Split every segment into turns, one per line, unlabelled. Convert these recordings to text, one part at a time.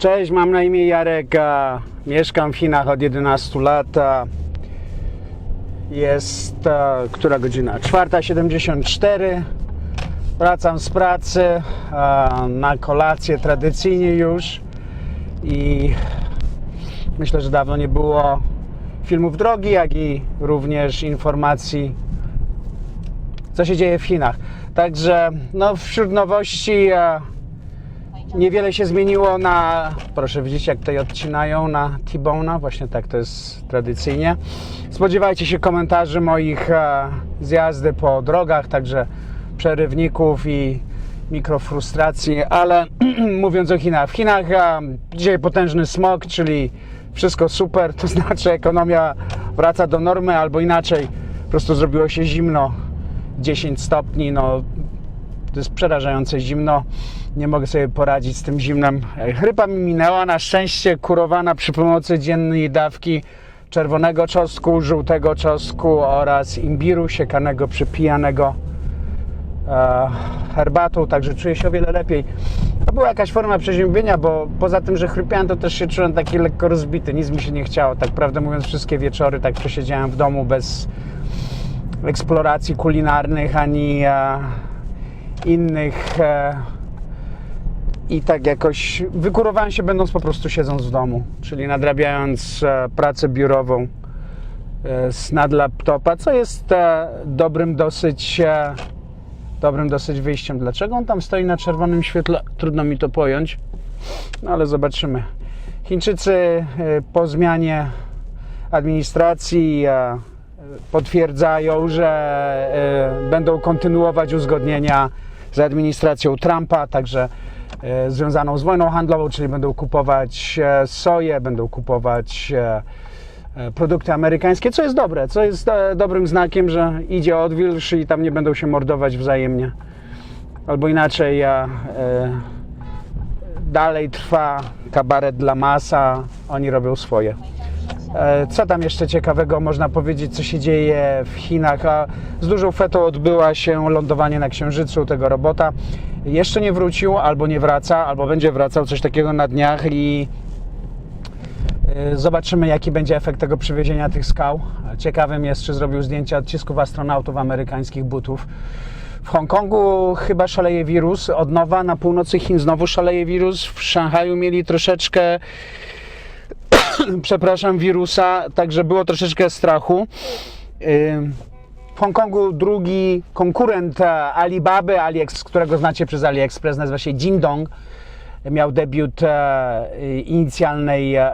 Cześć, mam na imię Jarek, mieszkam w Chinach od 11 lat. Jest która godzina? 4.74. Wracam z pracy na kolację tradycyjnie już i myślę, że dawno nie było filmów drogi, jak i również informacji, co się dzieje w Chinach. Także no, wśród nowości Niewiele się zmieniło na, proszę widzieć jak tutaj odcinają na T-Bone'a, właśnie tak to jest tradycyjnie. Spodziewajcie się komentarzy moich e, z jazdy po drogach, także przerywników i mikrofrustracji, ale mówiąc o Chinach, w Chinach e, dzisiaj potężny smog, czyli wszystko super, to znaczy ekonomia wraca do normy, albo inaczej, po prostu zrobiło się zimno, 10 stopni, no to jest przerażające zimno. Nie mogę sobie poradzić z tym zimnem. Chrypa mi minęła, na szczęście kurowana przy pomocy dziennej dawki czerwonego czosnku, żółtego czosnku oraz imbiru siekanego, przypijanego e, herbatą, także czuję się o wiele lepiej. To była jakaś forma przeziębienia, bo poza tym, że chrypiałem, to też się czułem taki lekko rozbity, nic mi się nie chciało. Tak prawdę mówiąc, wszystkie wieczory tak przesiedziałem w domu bez eksploracji kulinarnych ani e, innych e, i tak jakoś wykurowałem się będąc po prostu siedząc w domu, czyli nadrabiając e, pracę biurową e, z nad laptopa, co jest e, dobrym dosyć dobrym dosyć wyjściem. Dlaczego on tam stoi na czerwonym świetle? Trudno mi to pojąć, no ale zobaczymy. Chińczycy po zmianie administracji potwierdzają, że będą kontynuować uzgodnienia z administracją Trumpa, także związaną z wojną handlową, czyli będą kupować e, soję, będą kupować e, e, produkty amerykańskie, co jest dobre, co jest e, dobrym znakiem, że idzie odwilż i tam nie będą się mordować wzajemnie. Albo inaczej, ja, e, dalej trwa kabaret dla masa, oni robią swoje. E, Co tam jeszcze ciekawego można powiedzieć, co się dzieje w Chinach? Z dużą fetą odbyła się lądowanie na Księżycu tego robota. Jeszcze nie wrócił, albo nie wraca, albo będzie wracał, coś takiego na dniach i e, zobaczymy, jaki będzie efekt tego przywiezienia tych skał. Ciekawym jest, czy zrobił zdjęcia odcisków astronautów amerykańskich butów. W Hongkongu chyba szaleje wirus, od nowa na północy Chin znowu szaleje wirus. W Szanghaju mieli troszeczkę przepraszam, wirusa, także było troszeczkę strachu. Hongkongu drugi konkurent e, Alibaby, AliEx, którego znacie przez AliExpress, nazywa się Jingdong, miał debiut e, inicjalnej e,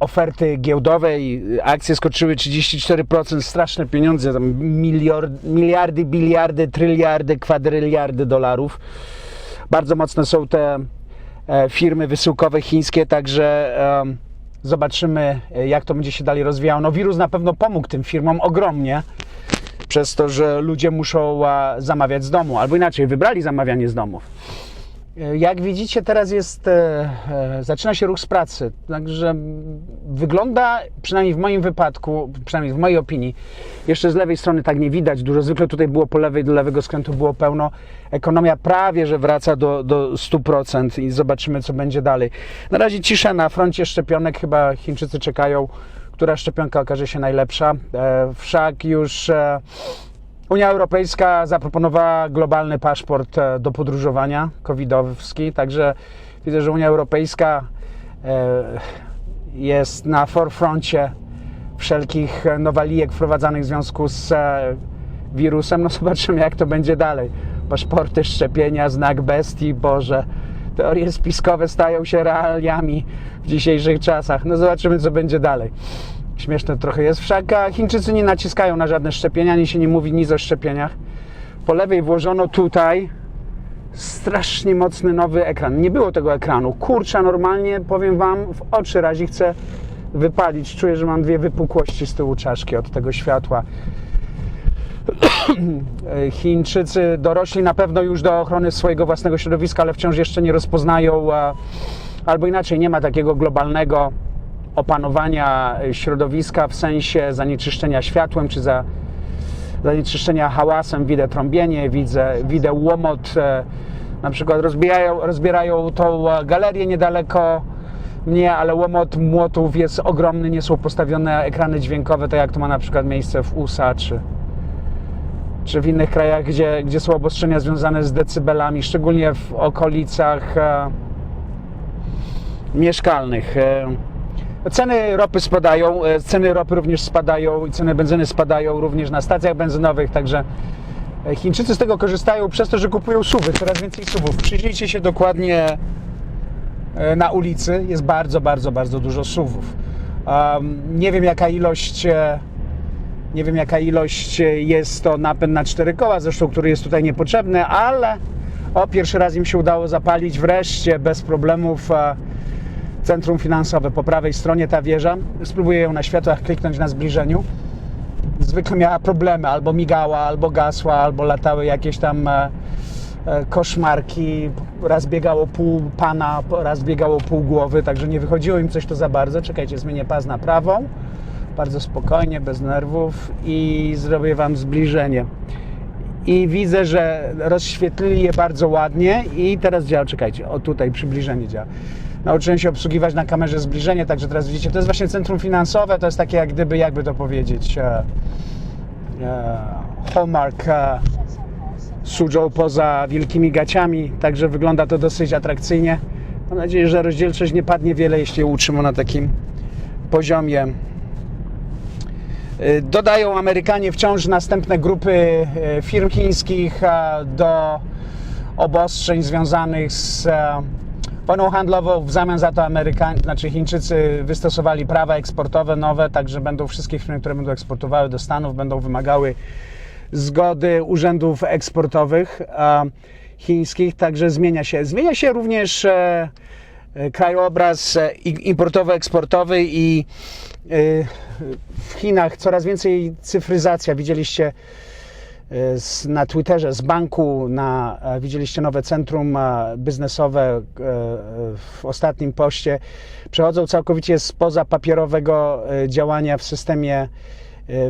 oferty giełdowej. Akcje skoczyły 34%, straszne pieniądze, miliardy, biliardy, tryliardy, kwadryliardy dolarów. Bardzo mocne są te firmy wysyłkowe chińskie, także zobaczymy, e, jak to będzie się dalej rozwijało. No, wirus na pewno pomógł tym firmom ogromnie, przez to, że ludzie muszą e, zamawiać z domu, albo inaczej, wybrali zamawianie z domów. E, Jak widzicie, teraz jest, e, e, zaczyna się ruch z pracy, także wygląda, przynajmniej w moim wypadku, przynajmniej w mojej opinii, jeszcze z lewej strony tak nie widać. Dużo, zwykle tutaj było po lewej, do lewego skrętu było pełno, ekonomia prawie, że wraca do, do 100% i zobaczymy, co będzie dalej. Na razie cisza na froncie szczepionek, chyba Chińczycy czekają, która szczepionka okaże się najlepsza, wszak już... E, Unia Europejska zaproponowała globalny paszport e, do podróżowania covidowski, także widzę, że Unia Europejska e, jest na forefroncie wszelkich nowalijek wprowadzanych w związku z e, wirusem. No zobaczymy, jak to będzie dalej. Paszporty, szczepienia, znak bestii, Boże. Teorie spiskowe stają się realiami w dzisiejszych czasach. No zobaczymy, co będzie dalej. Śmieszne trochę jest. Wszak Chińczycy nie naciskają na żadne szczepienia, ani się nie mówi nic o szczepieniach. Po lewej włożono tutaj strasznie mocny nowy ekran. Nie było tego ekranu. Kurczę, normalnie powiem Wam, w oczy razi chcę wypalić. Czuję, że mam dwie wypukłości z tyłu czaszki od tego światła. Chińczycy dorośli na pewno już do ochrony swojego własnego środowiska, ale wciąż jeszcze nie rozpoznają, albo inaczej, nie ma takiego globalnego opanowania środowiska w sensie zanieczyszczenia światłem czy za, zanieczyszczenia hałasem. Widzę trąbienie, widzę, widzę łomot e, Na przykład rozbijają, rozbierają tą e, galerię niedaleko mnie, ale łomot młotów jest ogromny, nie są postawione ekrany dźwiękowe, tak jak to ma na przykład miejsce w USA czy, czy w innych krajach, gdzie, gdzie są obostrzenia związane z decybelami, szczególnie w okolicach e, mieszkalnych. E, Ceny ropy spadają, e, ceny ropy również spadają i ceny benzyny spadają również na stacjach benzynowych, także e, Chińczycy z tego korzystają przez to, że kupują suwy, coraz więcej suwów. Przyjrzyjcie się dokładnie e, na ulicy, jest bardzo, bardzo, bardzo dużo suwów. Um, nie wiem jaka ilość nie wiem jaka ilość jest to napęd na cztery koła, zresztą który jest tutaj niepotrzebny, ale o pierwszy raz im się udało zapalić wreszcie bez problemów centrum finansowe po prawej stronie ta wieża. Spróbuję ją na światłach kliknąć na zbliżeniu. Zwykle miała problemy, albo migała, albo gasła, albo latały jakieś tam e, e, koszmarki. Raz biegało pół pana, raz biegało pół głowy, także nie wychodziło im coś to za bardzo. Czekajcie, zmienię pas na prawą. Bardzo spokojnie, bez nerwów i zrobię Wam zbliżenie. I widzę, że rozświetlili je bardzo ładnie i teraz działa, czekajcie, o tutaj przybliżenie działa. Nauczyłem się obsługiwać na kamerze zbliżenie, także teraz widzicie, to jest właśnie centrum finansowe, to jest takie jak gdyby, jakby to powiedzieć, e, e, hallmark e, Suzhou poza wielkimi gaciami, także wygląda to dosyć atrakcyjnie. Mam nadzieję, że rozdzielczość nie padnie wiele, jeśli ją utrzymam na takim poziomie. Y, Dodają Amerykanie wciąż następne grupy y, firm chińskich e, do obostrzeń związanych z e, wojną handlową. W zamian za to Amerykanie, znaczy Chińczycy wystosowali prawa eksportowe nowe, także będą wszystkie firmy, które będą eksportowały do Stanów, będą wymagały zgody urzędów eksportowych chińskich, także zmienia się. Zmienia się również e, e, krajobraz e, importowo-eksportowy i w Chinach coraz więcej cyfryzacja. Widzieliście z- na Twitterze z banku, na, e, widzieliście nowe centrum e, biznesowe e, w ostatnim poście. Przechodzą całkowicie spoza papierowego działania w systemie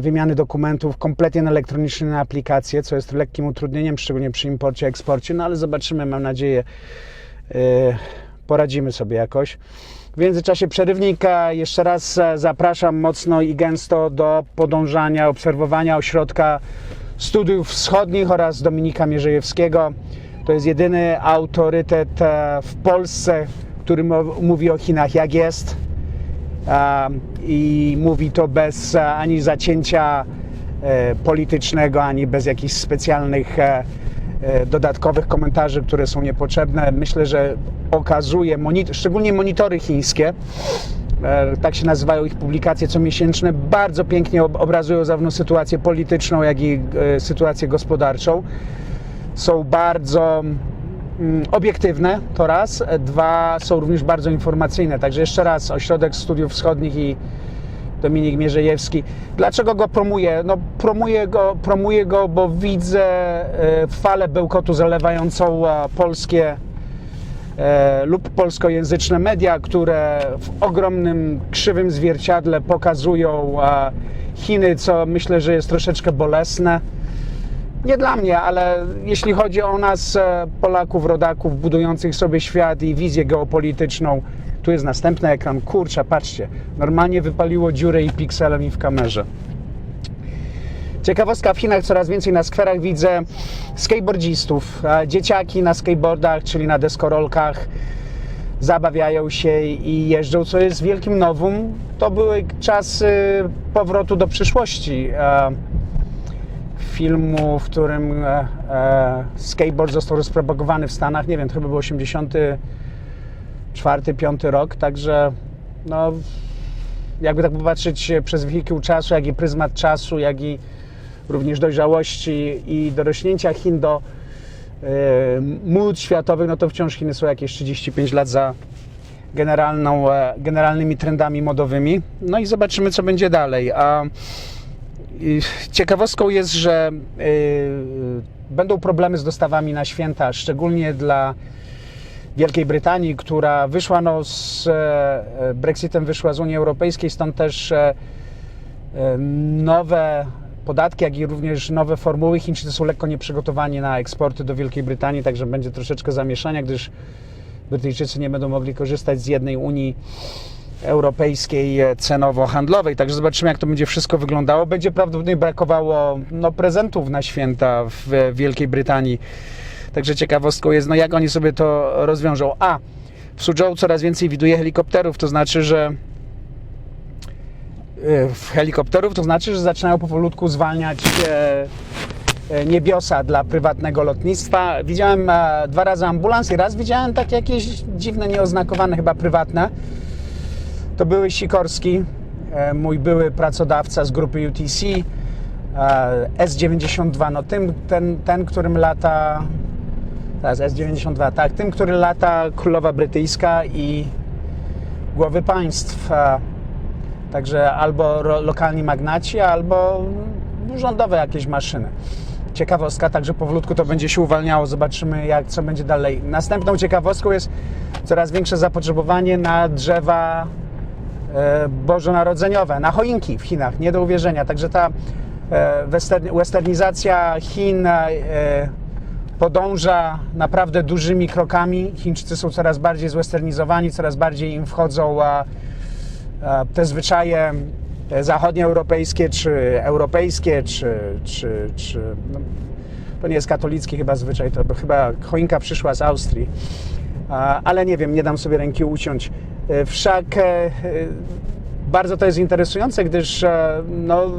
wymiany dokumentów kompletnie na elektroniczne aplikacje, co jest lekkim utrudnieniem, szczególnie przy imporcie, eksporcie, no ale zobaczymy, mam nadzieję, poradzimy sobie jakoś. W międzyczasie przerywnika jeszcze raz zapraszam mocno i gęsto do podążania, obserwowania ośrodka studiów wschodnich oraz Dominika Mierzejewskiego. To jest jedyny autorytet e, w Polsce, który mówi o Chinach jak jest a, i mówi to bez e, ani zacięcia e, politycznego, ani bez jakichś specjalnych e, e, dodatkowych komentarzy, które są niepotrzebne. Myślę, że okazuje, szczególnie monitory chińskie, e, tak się nazywają ich publikacje comiesięczne, bardzo pięknie ob- obrazują zarówno sytuację polityczną, jak i e, sytuację gospodarczą. Są bardzo mm, obiektywne, to raz. E, Dwa, są również bardzo informacyjne. Także jeszcze raz, Ośrodek Studiów Wschodnich i Dominik Mierzejewski. Dlaczego go promuję? No promuję go, promuję go bo widzę e, falę bełkotu zalewającą e, polskie e, lub polskojęzyczne media, które w ogromnym, krzywym zwierciadle pokazują e, Chiny, co myślę, że jest troszeczkę bolesne. Nie dla mnie, ale jeśli chodzi o nas, e, Polaków, rodaków, budujących sobie świat i wizję geopolityczną, tu jest następny ekran. Kurczę, patrzcie, normalnie wypaliło dziurę i piksele mi w kamerze. Ciekawostka w Chinach coraz więcej na skwerach widzę skateboardzistów. Dzieciaki na skateboardach, czyli na deskorolkach zabawiają się i jeżdżą, co jest wielkim nowum. To były czasy powrotu do przyszłości. E, filmu, w którym e, e, skateboard został rozpropagowany w Stanach. Nie wiem, to chyba był 84, 5 rok, także no, jakby tak popatrzeć przez wehikuł czasu, jak i pryzmat czasu, jak i również dojrzałości i dorośnięcia Chin do e, mód światowych, no to wciąż Chiny są jakieś 35 lat za generalną, e, generalnymi trendami modowymi. No i zobaczymy, co będzie dalej. A Ciekawostką jest, że y, będą problemy z dostawami na święta, szczególnie dla Wielkiej Brytanii, która wyszła no, z e, Brexitem, wyszła z Unii Europejskiej, stąd też e, e, nowe podatki, jak i również nowe formuły. Chińczycy są lekko nieprzygotowani na eksporty do Wielkiej Brytanii, także będzie troszeczkę zamieszania, gdyż Brytyjczycy nie będą mogli korzystać z jednej Unii Europejskiej cenowo-handlowej. Także zobaczymy, jak to będzie wszystko wyglądało. Będzie prawdopodobnie brakowało no, prezentów na święta w Wielkiej Brytanii. Także ciekawostką jest, no, jak oni sobie to rozwiążą. A w Suzhou coraz więcej widuje helikopterów, to znaczy, że helikopterów, to znaczy, że zaczynają powolutku zwalniać e, e, niebiosa dla prywatnego lotnictwa. Widziałem e, dwa razy ambulans i raz widziałem takie jakieś dziwne, nieoznakowane, chyba prywatne. To były Sikorski, mój były pracodawca z grupy UTC, e, S92, no tym, ten, ten, którym lata, teraz S92, tak, tym, który lata Królowa Brytyjska i głowy państw. Także albo lokalni magnaci, albo rządowe jakieś maszyny. Ciekawostka, także powolutku to będzie się uwalniało. Zobaczymy, jak, co będzie dalej. Następną ciekawostką jest coraz większe zapotrzebowanie na drzewa e, bożonarodzeniowe, na choinki w Chinach. Nie do uwierzenia. Także ta e, western, westernizacja Chin e, podąża naprawdę dużymi krokami. Chińczycy są coraz bardziej zwesternizowani, coraz bardziej im wchodzą te zwyczaje e, zachodnioeuropejskie, czy europejskie, czy, czy, czy no, to nie jest katolicki chyba zwyczaj, to chyba choinka przyszła z Austrii, A, ale nie wiem, nie dam sobie ręki uciąć. E, Wszak e, e, bardzo to jest interesujące, gdyż e, no,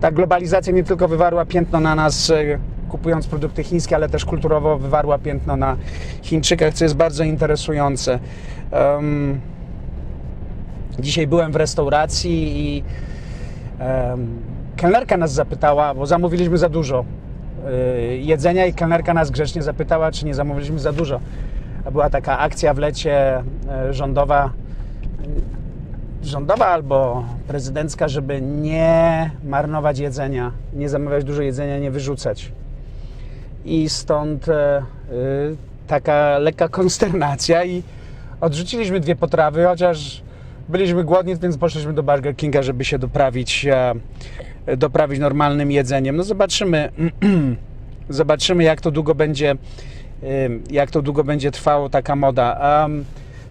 ta globalizacja nie tylko wywarła piętno na nas, e, kupując produkty chińskie, ale też kulturowo wywarła piętno na Chińczykach, co jest bardzo interesujące. Em, dzisiaj byłem w restauracji i em, kelnerka nas zapytała, bo zamówiliśmy za dużo y, jedzenia i kelnerka nas grzecznie zapytała, czy nie zamówiliśmy za dużo. Była taka akcja w lecie e, rządowa, rządowa albo prezydencka, żeby nie marnować jedzenia, nie zamawiać dużo jedzenia, nie wyrzucać. I stąd e, y, taka lekka konsternacja i odrzuciliśmy dwie potrawy, chociaż byliśmy głodni, więc poszliśmy do Burger Kinga, żeby się doprawić, e, doprawić normalnym jedzeniem. No zobaczymy, zobaczymy jak to długo będzie, jak to długo będzie trwało taka moda.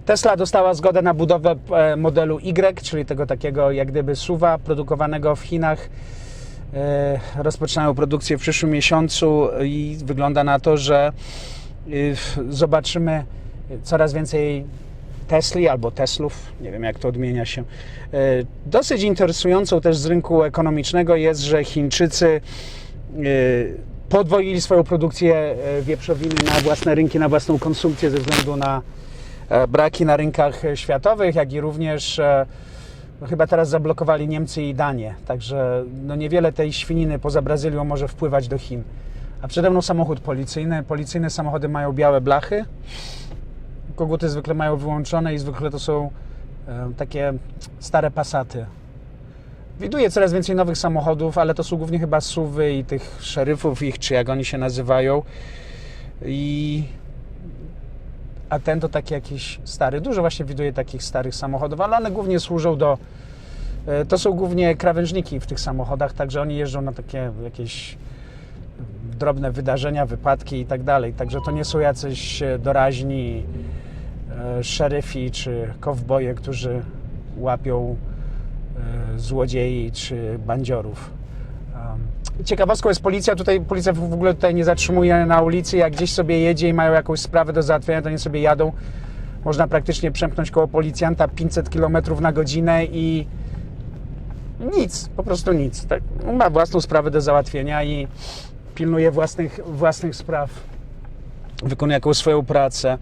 Tesla dostała zgodę na budowę e, modelu Y, czyli tego takiego jak gdyby suwa produkowanego w Chinach. E, Rozpoczynają produkcję w przyszłym miesiącu i wygląda na to, że y, zobaczymy coraz więcej Tesli albo Teslów, nie wiem jak to odmienia się. E, Dosyć interesującą też z rynku ekonomicznego jest, że Chińczycy e, podwoili swoją produkcję e, wieprzowiny na własne rynki, na własną konsumpcję ze względu na braki na rynkach światowych, jak i również no chyba teraz zablokowali Niemcy i Danię, także no niewiele tej świniny poza Brazylią może wpływać do Chin. A przede mną samochód policyjny. Policyjne samochody mają białe blachy, koguty zwykle mają wyłączone i zwykle to są e, takie stare pasaty. Widuję coraz więcej nowych samochodów, ale to są głównie chyba suwy i tych szeryfów ich, czy jak oni się nazywają. I a ten to taki jakiś stary. Dużo właśnie widuję takich starych samochodów, ale one głównie służą do. e, To są głównie krawężniki w tych samochodach, także oni jeżdżą na takie jakieś drobne wydarzenia, wypadki i tak dalej. Także to nie są jacyś e, doraźni e, szeryfi czy kowboje, którzy łapią e, złodziei czy bandziorów. Ciekawostką jest policja. Tutaj policja w ogóle tutaj nie zatrzymuje na ulicy. Jak gdzieś sobie jedzie i mają jakąś sprawę do załatwienia, to nie sobie jadą. Można praktycznie przemknąć koło policjanta 500 km na godzinę i nic, po prostu nic. Tak? Ma własną sprawę do załatwienia i pilnuje własnych, własnych spraw. Wykonuje jakąś swoją pracę. E,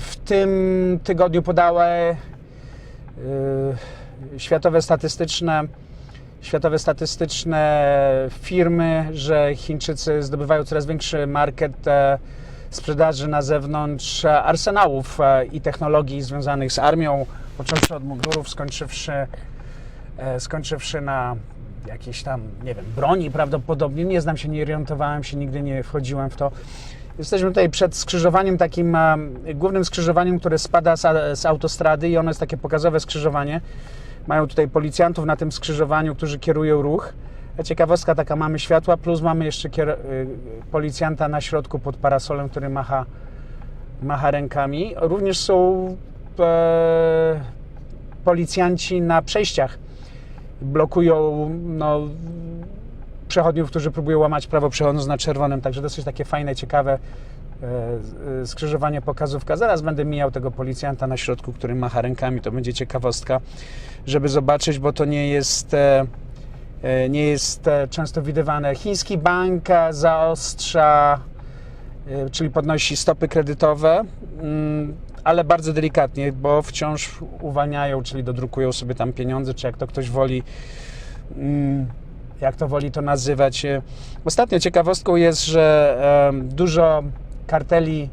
W tym tygodniu podały e, światowe statystyczne światowe statystyczne firmy, że Chińczycy zdobywają coraz większy market e, sprzedaży na zewnątrz arsenałów i technologii związanych z armią, począwszy od mundurów, skończywszy, skończywszy na jakiejś tam, nie wiem, broni prawdopodobnie. Nie znam się, nie orientowałem się, nigdy nie wchodziłem w to. Jesteśmy tutaj przed skrzyżowaniem, takim głównym skrzyżowaniem, które spada z, z autostrady i ono jest takie pokazowe skrzyżowanie. Mają tutaj policjantów na tym skrzyżowaniu, którzy kierują ruch. Ciekawostka taka, mamy światła, plus mamy jeszcze y, policjanta na środku pod parasolem, który macha, macha rękami. Również są e, policjanci na przejściach. Blokują no, przechodniów, którzy próbują łamać prawo przechodząc na czerwonym. Także dosyć takie fajne, ciekawe e, e, skrzyżowanie pokazówka. Zaraz będę mijał tego policjanta na środku, który macha rękami. To będzie ciekawostka, żeby zobaczyć, bo to nie jest, e, nie jest często widywane. Chiński bank zaostrza, czyli podnosi stopy kredytowe, mm, ale bardzo delikatnie, bo wciąż uwalniają, czyli dodrukują sobie tam pieniądze, czy jak to ktoś woli. mm, jak to woli to nazywać. E, Ostatnio ciekawostką jest, że dużo karteli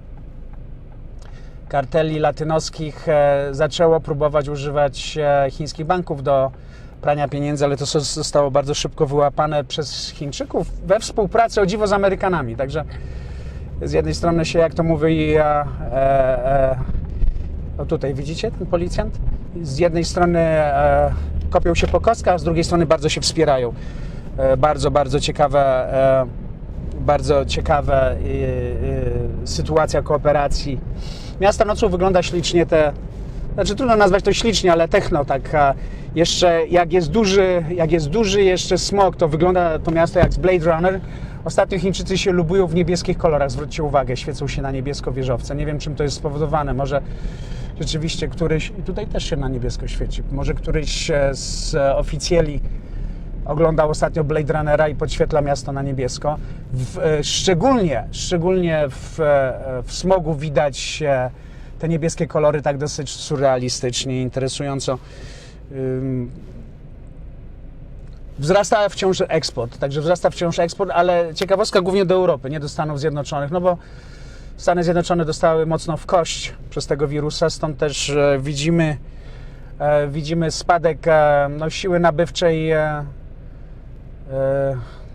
karteli latynoskich e, zaczęło próbować używać e, chińskich banków do prania pieniędzy, ale to zostało bardzo szybko wyłapane przez Chińczyków we współpracy o dziwo z Amerykanami. Także z jednej strony się, jak to mówi, e, e, o tutaj widzicie ten policjant? Z jednej strony e, kopią się po kostkach, a z drugiej strony bardzo się wspierają. E, bardzo, bardzo ciekawe, e, bardzo ciekawe e, e, sytuacja kooperacji. Miasto nocą wygląda ślicznie, te, znaczy trudno nazwać to ślicznie, ale techno tak. a Jeszcze jak jest duży, jak jest duży jeszcze smog, to wygląda to miasto jak z Blade Runner. Ostatnio Chińczycy się lubują w niebieskich kolorach, zwróćcie uwagę, świecą się na niebiesko wieżowce. Nie wiem czym to jest spowodowane, może rzeczywiście któryś, i tutaj też się na niebiesko świeci, może któryś z oficjeli oglądał ostatnio Blade Runnera i podświetla miasto na niebiesko. W, e, szczególnie, szczególnie w, e, w smogu widać e, te niebieskie kolory tak dosyć surrealistycznie, interesująco. Wzrasta wciąż eksport, także wzrasta wciąż eksport, ale ciekawostka głównie do Europy, nie do Stanów Zjednoczonych, no bo Stany Zjednoczone dostały mocno w kość przez tego wirusa, stąd też e, widzimy, e, widzimy spadek e, no, siły nabywczej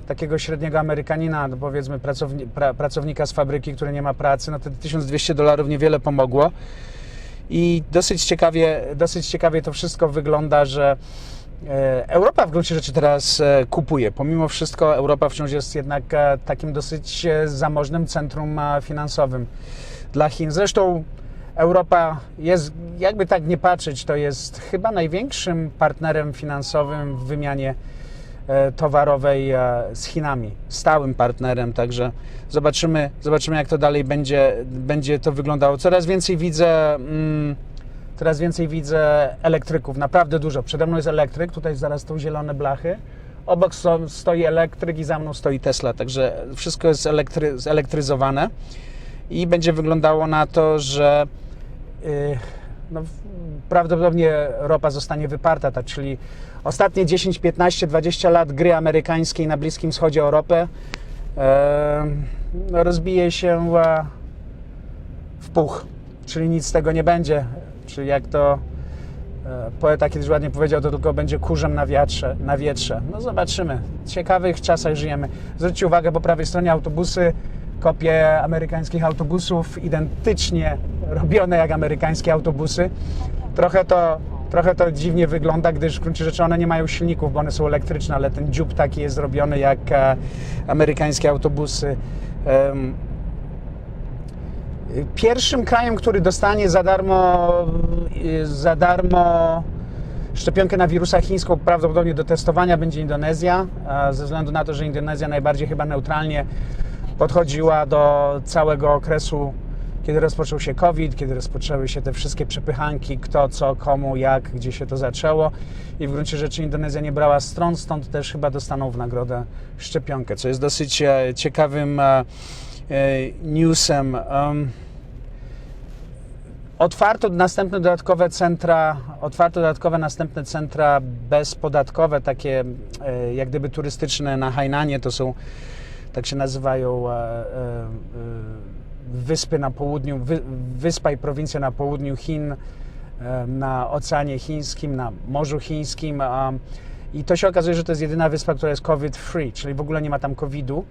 takiego średniego Amerykanina, no powiedzmy pracowni, pra, pracownika z fabryki, który nie ma pracy, no to 1200 dolarów niewiele pomogło. I dosyć ciekawie, dosyć ciekawie to wszystko wygląda, że Europa w gruncie rzeczy teraz e, kupuje. Pomimo wszystko Europa wciąż jest jednak e, takim dosyć e, zamożnym centrum e, finansowym dla Chin. Zresztą Europa jest, jakby tak nie patrzeć, to jest chyba największym partnerem finansowym w wymianie e, towarowej e, z Chinami, stałym partnerem, także zobaczymy, zobaczymy jak to dalej będzie, będzie to wyglądało. Coraz więcej widzę mm, coraz więcej widzę elektryków, naprawdę dużo. Przede mną jest elektryk, tutaj zaraz są zielone blachy. Obok są, stoi elektryk i za mną stoi Tesla, także wszystko jest elektry, zelektryzowane i będzie wyglądało na to, że yy, no, prawdopodobnie ropa zostanie wyparta, tak, czyli ostatnie 10, 15, 20 lat gry amerykańskiej na Bliskim Wschodzie o ropę yy, rozbije się w puch, czyli nic z tego nie będzie. Czyli jak to e, poeta kiedyś ładnie powiedział, to tylko będzie kurzem na wietrze. Na wietrze. No zobaczymy. W ciekawych czasach żyjemy. Zwróćcie uwagę, po prawej stronie autobusy, kopie amerykańskich autobusów, identycznie robione jak amerykańskie autobusy. Trochę to, trochę to dziwnie wygląda, gdyż w gruncie rzeczy one nie mają silników, bo one są elektryczne, ale ten dziób taki jest zrobiony jak e, amerykańskie autobusy. Pierwszym krajem, który dostanie za darmo, y, za darmo szczepionkę na wirusa chińską prawdopodobnie do testowania będzie Indonezja, ze względu na to, że Indonezja najbardziej chyba neutralnie podchodziła do całego okresu, kiedy rozpoczął się COVID, kiedy rozpoczęły się te wszystkie przepychanki, kto, co, komu, jak, gdzie się to zaczęło. I w gruncie rzeczy Indonezja nie brała stron, stąd też chyba dostaną w nagrodę szczepionkę, co jest dosyć e, ciekawym e, e, newsem. Otwarto następne dodatkowe centra, otwarto dodatkowe następne centra bezpodatkowe, takie e, jak gdyby turystyczne na Hainanie, to są, tak się nazywają, e, e, wyspy na południu, wy, wyspa i prowincja na południu Chin, na Oceanie Chińskim, na Morzu Chińskim. I to się okazuje, że to jest jedyna wyspa, która jest COVID-free, czyli w ogóle nie ma tam COVID-u.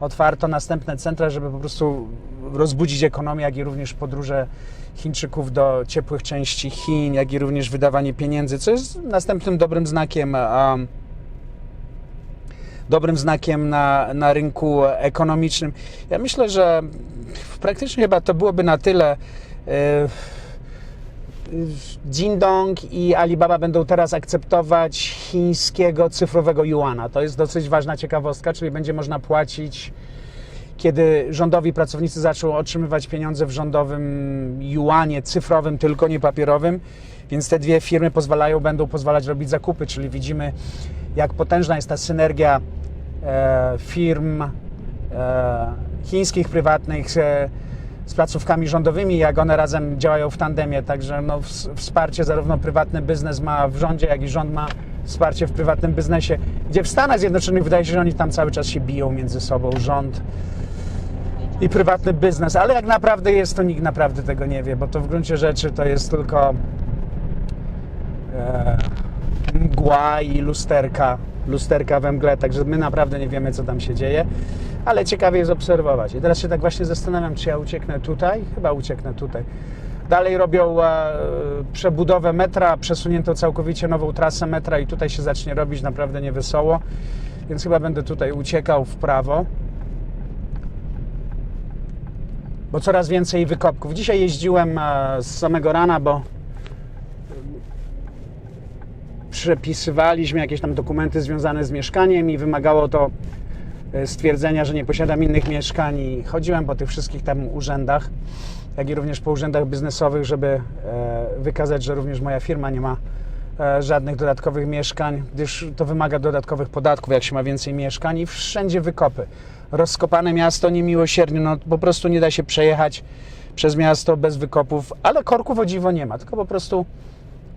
Otwarto następne centra, żeby po prostu rozbudzić ekonomię, jak i również podróże Chińczyków do ciepłych części Chin, jak i również wydawanie pieniędzy, co jest następnym dobrym znakiem. a, dobrym znakiem na, na rynku ekonomicznym. Ja myślę, że praktycznie chyba to byłoby na tyle. E, Jindong i Alibaba będą teraz akceptować chińskiego cyfrowego yuana. To jest dosyć ważna ciekawostka, czyli będzie można płacić, kiedy rządowi pracownicy zaczną otrzymywać pieniądze w rządowym yuanie cyfrowym, tylko nie papierowym. Więc te dwie firmy pozwalają, będą pozwalać robić zakupy, czyli widzimy, jak potężna jest ta synergia e, firm e, chińskich, prywatnych, e, z placówkami rządowymi, jak one razem działają w tandemie. Także no, ws- wsparcie zarówno prywatny biznes ma w rządzie, jak i rząd ma wsparcie w prywatnym biznesie. Gdzie w Stanach Zjednoczonych wydaje się, że oni tam cały czas się biją między sobą, rząd i prywatny biznes. Ale jak naprawdę jest, to nikt naprawdę tego nie wie, bo to w gruncie rzeczy to jest tylko e, mgła i lusterka, lusterka we mgle, także my naprawdę nie wiemy, co tam się dzieje, ale ciekawie jest obserwować. I teraz się tak właśnie zastanawiam, czy ja ucieknę tutaj? Chyba ucieknę tutaj. Dalej robią e, przebudowę metra, przesuniętą całkowicie nową trasę metra i tutaj się zacznie robić naprawdę niewesoło, więc chyba będę tutaj uciekał w prawo. Bo coraz więcej wykopków. Dzisiaj jeździłem e, z samego rana, bo przepisywaliśmy jakieś tam dokumenty związane z mieszkaniem i wymagało to stwierdzenia, że nie posiadam innych mieszkań i chodziłem po tych wszystkich tam urzędach, jak i również po urzędach biznesowych, żeby e, wykazać, że również moja firma nie ma e, żadnych dodatkowych mieszkań, gdyż to wymaga dodatkowych podatków, jak się ma więcej mieszkań i wszędzie wykopy. Rozkopane miasto niemiłosiernie, no po prostu nie da się przejechać przez miasto bez wykopów, ale korków o dziwo nie ma, tylko po prostu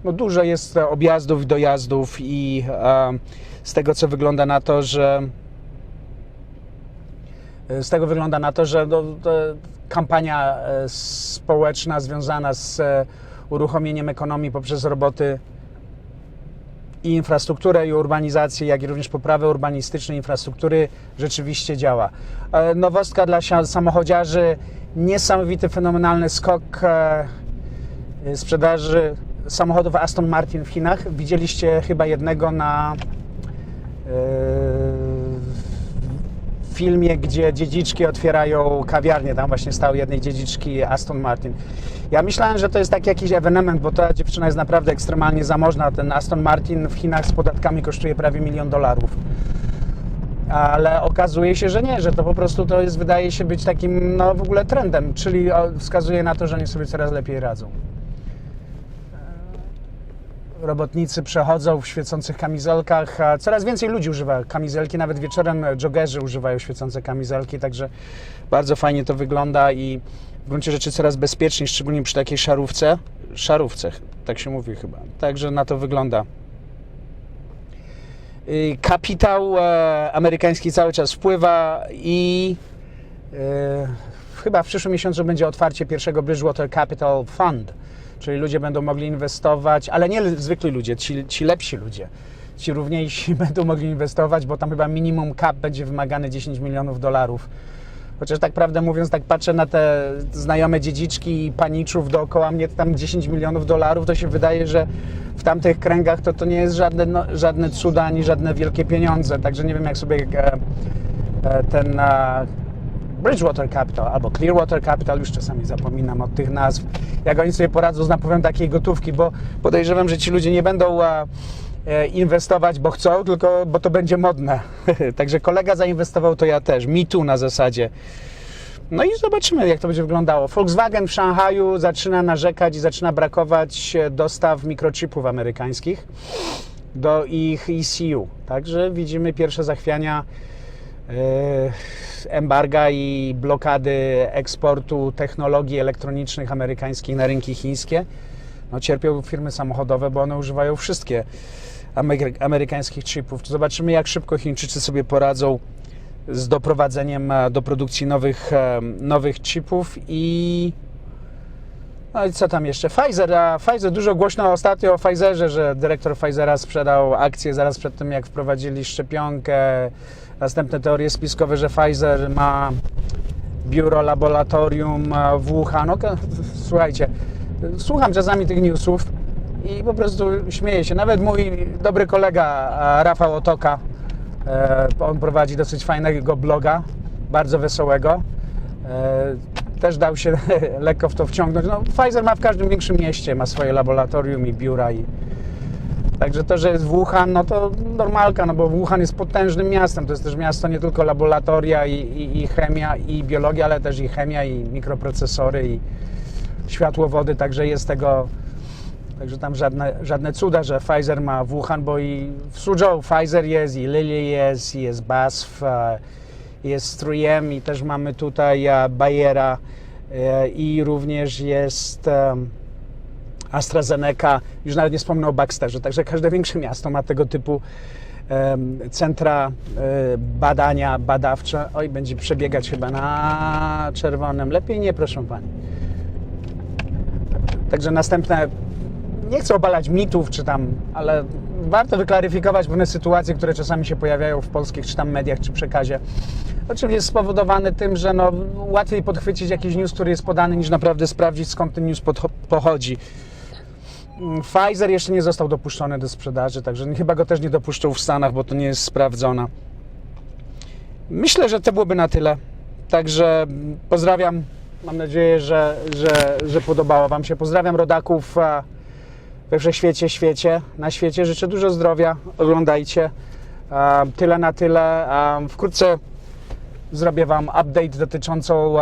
no dużo jest e, objazdów, dojazdów i e, z tego co wygląda na to, że z tego wygląda na to, że no, to kampania e, społeczna związana z e, uruchomieniem ekonomii poprzez roboty i infrastrukturę i urbanizację, jak i również poprawę urbanistycznej infrastruktury rzeczywiście działa. E, Nowostka dla samochodziarzy, niesamowity, fenomenalny skok sprzedaży samochodów Aston Martin w Chinach. Widzieliście chyba jednego na filmie, gdzie dziedziczki otwierają kawiarnię. Tam właśnie stał jednej dziedziczki Aston Martin. Ja myślałem, że to jest taki jakiś ewenement, bo ta dziewczyna jest naprawdę ekstremalnie zamożna. Ten Aston Martin w Chinach z podatkami kosztuje prawie milion dolarów. Ale okazuje się, że nie, że to po prostu to jest, wydaje się być takim no, w ogóle trendem, czyli wskazuje na to, że oni sobie coraz lepiej radzą robotnicy przechodzą w świecących kamizelkach. Coraz więcej ludzi używa kamizelki, nawet wieczorem joggerzy używają świecące kamizelki, także bardzo fajnie to wygląda i w gruncie rzeczy coraz bezpieczniej, szczególnie przy takiej szarówce. Szarówce, tak się mówi chyba. Także na to wygląda. Y, Kapitał e, amerykański cały czas wpływa i e, chyba w przyszłym miesiącu będzie otwarcie pierwszego Bridgewater Capital Fund, czyli ludzie będą mogli inwestować, ale nie zwykli ludzie, ci, ci lepsi ludzie. Ci równiejsi będą mogli inwestować, bo tam chyba minimum cap będzie wymagany 10 milionów dolarów. Chociaż tak prawdę mówiąc, tak patrzę na te znajome dziedziczki i paniczów dookoła mnie, tam 10 milionów dolarów, to się wydaje, że w tamtych kręgach to, to nie jest żadne, no, żadne cuda ani żadne wielkie pieniądze. Także nie wiem, jak sobie e, e, ten Bridgewater Capital albo Clearwater Capital, już czasami zapominam od tych nazw, jak oni sobie poradzą z napływem takiej gotówki, bo podejrzewam, że ci ludzie nie będą e, e, inwestować, bo chcą, tylko bo to będzie modne. Także kolega zainwestował, to ja też. Me too na zasadzie. No i zobaczymy, jak to będzie wyglądało. Volkswagen w Szanghaju zaczyna narzekać i zaczyna brakować e, dostaw mikrochipów amerykańskich do ich ECU. Także widzimy pierwsze zachwiania embarga i blokady eksportu technologii elektronicznych amerykańskich na rynki chińskie. No, cierpią firmy samochodowe, bo one używają wszystkie amery- amerykańskich chipów. Zobaczymy, jak szybko Chińczycy sobie poradzą z doprowadzeniem e, do produkcji nowych, e, nowych chipów i no i co tam jeszcze? Pfizer, a Pfizer, dużo głośno ostatnio o Pfizerze, że dyrektor Pfizera sprzedał akcje zaraz przed tym, jak wprowadzili szczepionkę. Następne teorie spiskowe, że Pfizer ma biuro, laboratorium e, w Wuhan. No, słuchajcie, słucham czasami tych newsów i po prostu śmieję się. Nawet mój dobry kolega e, Rafał Otoka E, On prowadzi dosyć fajnego bloga, bardzo wesołego. Też dał się lekko w to wciągnąć. No, Pfizer ma w każdym większym mieście, ma swoje laboratorium i biura i Także to, że jest Wuhan, no to normalka, no bo Wuhan jest potężnym miastem. To jest też miasto nie tylko laboratoria i, i, i chemia i biologia, ale też i chemia i mikroprocesory i światłowody, także jest tego Także tam żadne, żadne cuda, że Pfizer ma Wuhan, bo i w Suzhou Pfizer jest, i Lilly jest, i jest BASF, jest 3M i też mamy tutaj Bayera e, i również jest AstraZeneca, już nawet nie wspomnę o Baxterze, także każde większe miasto ma tego typu centra e, badania badawcze. Oj, będzie przebiegać chyba na czerwonym. Lepiej nie, proszę Pani. Także następne, nie chcę obalać mitów czy tam, ale warto wyklaryfikować pewne sytuacje, które czasami się pojawiają w polskich czy tam mediach czy przekazie. O czym jest spowodowane tym, że no, łatwiej podchwycić jakiś news, który jest podany, niż naprawdę sprawdzić skąd ten news pochodzi. Mm, Pfizer jeszcze nie został dopuszczony do sprzedaży, także chyba go też nie dopuszczą w Stanach, bo to nie jest sprawdzone. Myślę, że to byłoby na tyle. Także mm, pozdrawiam. Mam nadzieję, że, że, że podobało Wam się. Pozdrawiam rodaków e, we wszechświecie, świecie. Na świecie życzę dużo zdrowia. Oglądajcie. E, Tyle na tyle. E, Wkrótce zrobię Wam update dotyczącą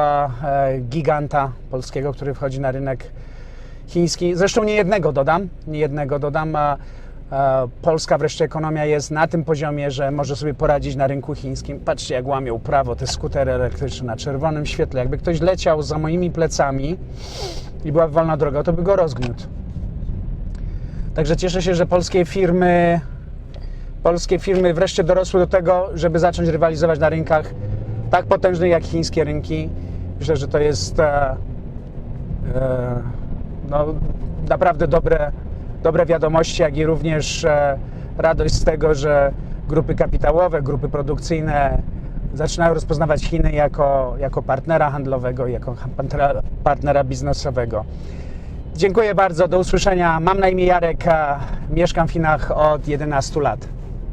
giganta polskiego, który wchodzi na rynek chiński. Zresztą nie jednego dodam, nie jednego dodam. A, polska wreszcie ekonomia jest na tym poziomie, że może sobie poradzić na rynku chińskim. Patrzcie, jak łamią prawo te skutery elektryczne na czerwonym świetle. Jakby ktoś leciał za moimi plecami i była wolna droga, to by go rozgniótł. Także cieszę się, że polskie firmy, polskie firmy wreszcie dorosły do tego, żeby zacząć rywalizować na rynkach tak potężnych jak chińskie rynki. Myślę, że to jest e, e, no, naprawdę dobre, dobre wiadomości, jak i również e, radość z tego, że grupy kapitałowe, grupy produkcyjne zaczynają rozpoznawać Chiny jako, jako partnera handlowego, jako partnera, biznesowego. Dziękuję bardzo, do usłyszenia. Mam na imię Jarek, mieszkam w Chinach od 11 lat.